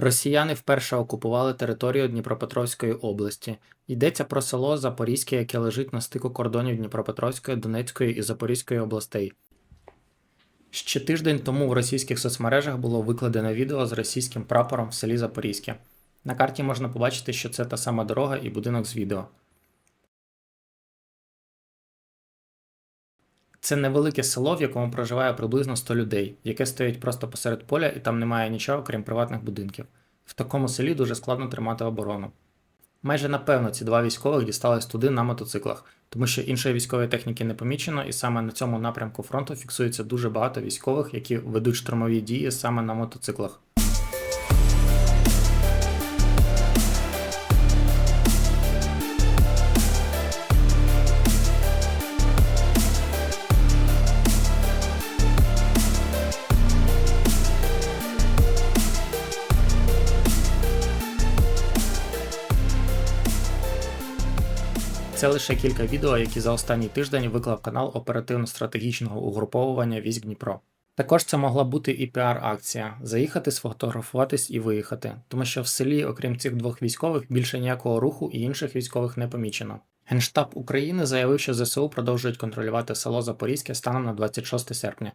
Росіяни вперше окупували територію Дніпропетровської області. Йдеться про село Запорізьке, яке лежить на стику кордонів Дніпропетровської, Донецької і Запорізької областей. Ще тиждень тому в російських соцмережах було викладено відео з російським прапором в селі Запорізьке. На карті можна побачити, що це та сама дорога і будинок з відео. Це невелике село, в якому проживає приблизно 100 людей, яке стоїть просто посеред поля і там немає нічого, крім приватних будинків. В такому селі дуже складно тримати оборону. Майже напевно ці два військових дістались туди на мотоциклах, тому що іншої військової техніки не помічено, і саме на цьому напрямку фронту фіксується дуже багато військових, які ведуть штурмові дії саме на мотоциклах. Це лише кілька відео, які за останній тиждень виклав канал оперативно-стратегічного угруповування військ Дніпро. Також це могла бути і піар-акція заїхати, сфотографуватись і виїхати, тому що в селі, окрім цих двох військових, більше ніякого руху і інших військових не помічено. Генштаб України заявив, що ЗСУ продовжують контролювати село Запорізьке станом на 26 серпня.